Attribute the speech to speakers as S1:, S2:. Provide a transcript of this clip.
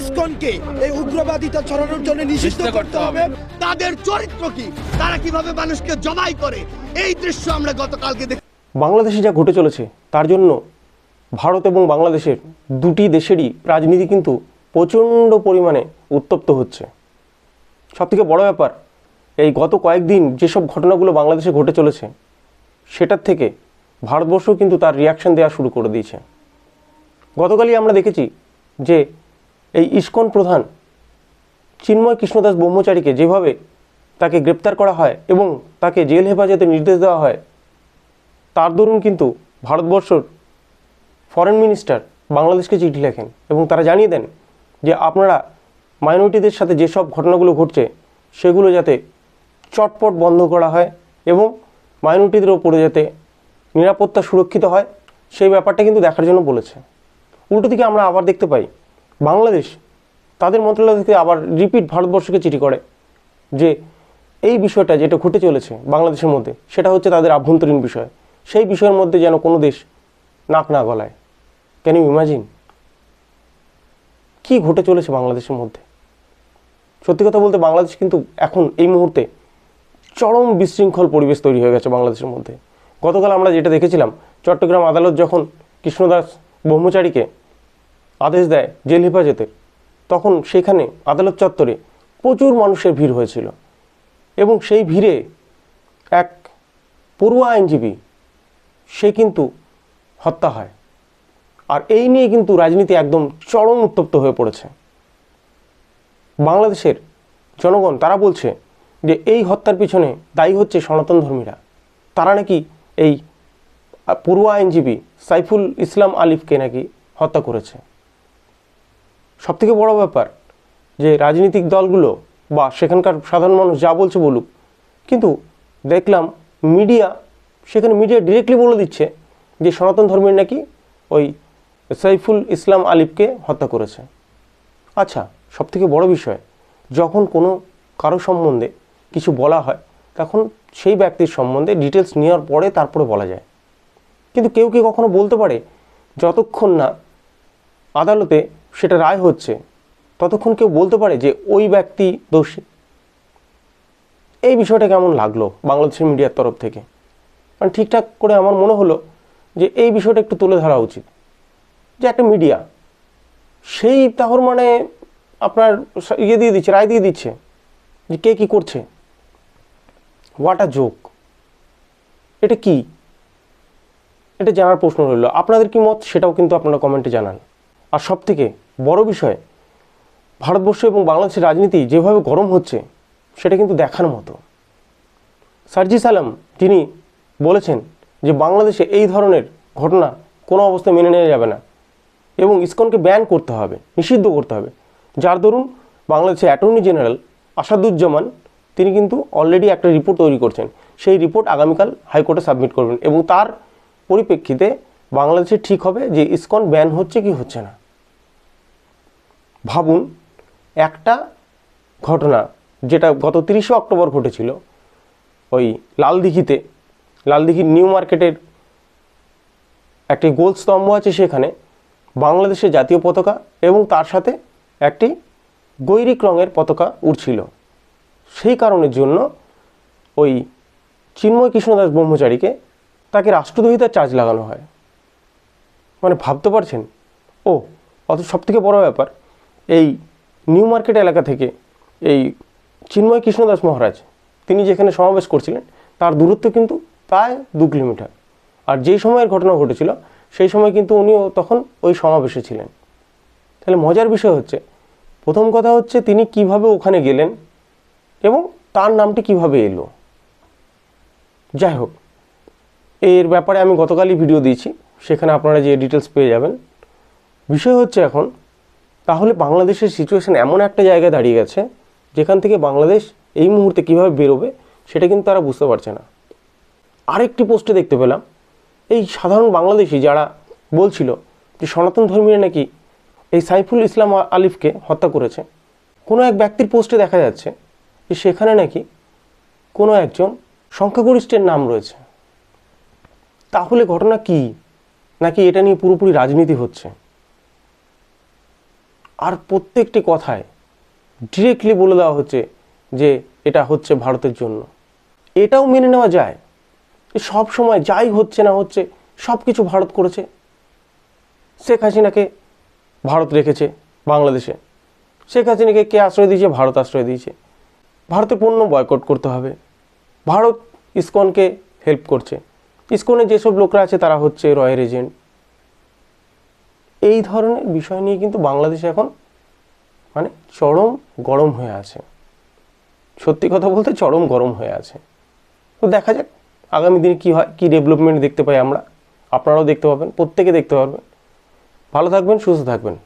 S1: ইসকনকে এই উগ্রবাদিতা ছড়ানোর জন্য নিষিদ্ধ করতে হবে। তাদের চরিত্র কি? তারা কীভাবে মানুষকে জবাই করে? এই দৃশ্য আমরা গতকালকে দেখি
S2: বাংলাদেশে যা ঘটে চলেছে তার জন্য ভারত এবং বাংলাদেশের দুটি দেশেরই রাজনীতি কিন্তু প্রচণ্ড পরিমাণে উত্তপ্ত হচ্ছে। সবথেকে বড় ব্যাপার এই গত কয়েকদিন যেসব ঘটনাগুলো বাংলাদেশে ঘটে চলেছে সেটার থেকে ভারতবর্ষ কিন্তু তার রিয়াকশন দেওয়া শুরু করে দিয়েছে। গতকালই আমরা দেখেছি যে এই ইস্কন প্রধান চিন্ময় কৃষ্ণদাস ব্রহ্মচারীকে যেভাবে তাকে গ্রেপ্তার করা হয় এবং তাকে জেল হেফাজতে নির্দেশ দেওয়া হয়, তার দরুন কিন্তু ভারতবর্ষর ফরেন মিনিস্টার বাংলাদেশকে চিঠি লেখেন এবং তারা জানিয়ে দেন যে আপনারা মাইনরিটিদের সাথে যেসব ঘটনাগুলো ঘটছে, সেগুলো যাতে চটপট বন্ধ করা হয় এবং মাইনরিটিদের ওপরে যাতে নিরাপত্তা সুরক্ষিত হয়, সেই ব্যাপারটা কিন্তু দেখার জন্য বলেছে। উল্টো দিকে আমরা আবার দেখতে পাই বাংলাদেশ তাদের মন্ত্রণালয় থেকে আবার রিপিট ভারতবর্ষকে চিঠি করে যে এই বিষয়টা যেটা ঘটে চলেছে বাংলাদেশের মধ্যে, সেটা হচ্ছে তাদের আভ্যন্তরীণ বিষয়। সেই বিষয়ের মধ্যে যেন কোনো দেশ নাক না গলায়। ক্যান ইউ ইমাজিন কী ঘটে চলেছে বাংলাদেশের মধ্যে? সত্যি কথা বলতে বাংলাদেশ কিন্তু এখন এই মুহূর্তে চরম বিশৃঙ্খল পরিবেশ তৈরি হয়ে গেছে বাংলাদেশের মধ্যে। গতকাল আমরা যেটা দেখেছিলাম, চট্টগ্রাম আদালত যখন কৃষ্ণদাস ব্রহ্মচারীকে আদেশ দেয় জেল হেফাজতে। তখন সেখানে আদালত চত্বরে প্রচুর মানুষের ভিড় হয়েছিল এবং সেই ভিড়ে এক পড়ুয়া আইনজীবী, সে কিন্তু হত্যা হয়। আর এই নিয়ে কিন্তু রাজনীতি একদম চরম উত্তপ্ত হয়ে পড়েছে। বাংলাদেশের জনগণ তারা বলছে যে এই হত্যার পিছনে দায়ী হচ্ছে সনাতন ধর্মীরা। তারা নাকি এই পড়ুয়া আইনজীবী সাইফুল ইসলাম আলিফকে নাকি হত্যা করেছে। সবথেকে বড় ব্যাপার যে রাজনৈতিক দলগুলো বা সেখানকার সাধারণ মানুষ যা বলছে বলুক, কিন্তু দেখলাম মিডিয়া, সেখানে মিডিয়া ডিরেক্টলি বলে দিচ্ছে যে সনাতন ধর্মের নাকি ওই সাইফুল ইসলাম আলিফকে হত্যা করেছে। আচ্ছা সবথেকে বড় বিষয়, যখন কোনো কারও সম্বন্ধে কিছু বলা হয়, তখন সেই ব্যক্তির সম্বন্ধে ডিটেলস নেওয়ার পরে তারপরে বলা যায়। কিন্তু কেউ কি কখনো বলতে পারে, যতক্ষণ না আদালতে সেটা রায় হচ্ছে, ততক্ষণ কেউ বলতে পারে যে ওই ব্যক্তি দোষী। এই বিষয়টা কেমন লাগল বাংলাদেশের মিডিয়ার তরফ থেকে? মানে ঠিকঠাক করে আমার মনে হলো যে এই বিষয়টা একটু তুলে ধরা উচিত। যে একটা মিডিয়া, সেই তাহর মানে আপনার ইয়ে দিয়ে দিচ্ছে, রায় দিয়ে দিচ্ছে যে কে কী করছে। হোয়াট আ জোক এটা কি? এটা জানার প্রশ্ন রইল। আপনাদের কি মত? সেটাও কিন্তু আপনারা কমেন্টে জানান। আর সব থেকে বড় বিষয়, ভারতবর্ষ এবং বাংলাদেশের রাজনীতি যেভাবে গরম হচ্ছে, সেটা কিন্তু দেখার মতো। সার্জিস সালাম তিনি বলেছেন যে বাংলাদেশে এই ধরনের ঘটনা কোনো অবস্থায় মেনে নেওয়া যাবে না এবং ইসকনকে ব্যান করতে হবে, নিষিদ্ধ করতে হবে। যার দরুন বাংলাদেশের অ্যাটর্নি জেনারেল আসাদুজ্জামান, তিনি কিন্তু অলরেডি একটা রিপোর্ট তৈরি করছেন। সেই রিপোর্ট আগামীকাল হাইকোর্টে সাবমিট করবেন এবং তার পরিপ্রেক্ষিতে বাংলাদেশে ঠিক হবে যে ইসকন ব্যান হচ্ছে কি হচ্ছে না। ভাবুন, একটা ঘটনা যেটা গত তিরিশে অক্টোবর ঘটেছিল, ওই লালদিঘিতে, লালদিঘির নিউ মার্কেটের একটি গোল স্তম্ভ আছে সেখানে, বাংলাদেশের জাতীয় পতাকা এবং তার সাথে একটি গৈরিক রঙের পতাকা উড়ছিল। সেই কারণের জন্য ওই চিন্ময় কৃষ্ণদাস ব্রহ্মচারীকে তাকে রাষ্ট্রদ্রোহিতার চার্জ লাগানো হয়। মানে ভাবতে পারছেন? ও, অত সবথেকে বড় ব্যাপার এই নিউ মার্কেট এলাকা থেকে এই চিন্ময় কৃষ্ণদাস মহারাজ, তিনি যেখানে সমাবেশ করছিলেন, তার দূরত্ব কিন্তু প্রায় দু কিলোমিটার। আর যেই সময়ের ঘটনা ঘটেছিল, সেই সময় কিন্তু উনিও তখন ওই সমাবেশে ছিলেন। তাহলে মজার বিষয় হচ্ছে, প্রথম কথা হচ্ছে তিনি কীভাবে ওখানে গেলেন এবং তার নামটি কীভাবে এলো। যাই হোক, এর ব্যাপারে আমি গতকালই ভিডিও দিয়েছি, সেখানে আপনারা যে ডিটেলস পেয়ে যাবেন। বিষয় হচ্ছে এখন তাহলে বাংলাদেশের সিচুয়েশন এমন একটা জায়গায় দাঁড়িয়ে গেছে, যেখান থেকে বাংলাদেশ এই মুহূর্তে কীভাবে বেরোবে সেটা কিন্তু তারা বুঝতে পারছে না। আরেকটি পোস্টে দেখতে পেলাম, এই সাধারণ বাংলাদেশি যারা বলছিল যে সনাতন ধর্মীয় নাকি এই সাইফুল ইসলাম আলিফকে হত্যা করেছে, কোনো এক ব্যক্তির পোস্টে দেখা যাচ্ছে যে সেখানে নাকি কোনো একজন সংখ্যাগরিষ্ঠের নাম রয়েছে। তাহলে ঘটনা কি? নাকি এটা নিয়ে পুরোপুরি রাজনীতি হচ্ছে? আর প্রত্যেকটি কথায় ডিরেক্টলি বলে দেওয়া হচ্ছে যে এটা হচ্ছে ভারতের জন্য। এটাও মেনে নেওয়া যায় সব সময় যাই হচ্ছে না হচ্ছে সব কিছু ভারত করেছে। শেখ হাসিনাকে ভারত রেখেছে বাংলাদেশে। শেখ হাসিনাকে কে আশ্রয় দিয়েছে? ভারত আশ্রয় দিয়েছে। ভারতের পণ্য বয়কট করতে হবে। ভারত ইসকনকে হেল্প করছে। ইসকনে যেসব লোকরা আছে তারা হচ্ছে রয়ের এজেন্ট এই ধরনের বিষয় নিয়ে কিন্তু বাংলাদেশ এখন মানে চরম গরম হয়ে আছে। সত্যি কথা বলতে চরম গরম হয়ে আছে। তো দেখা যাক আগামী দিনে কী হয়, কী ডেভেলপমেন্ট দেখতে পাই আমরা। আপনারাও দেখতে পাবেন, প্রত্যেকে দেখতে পারবেন। ভালো থাকবেন, সুস্থ থাকবেন।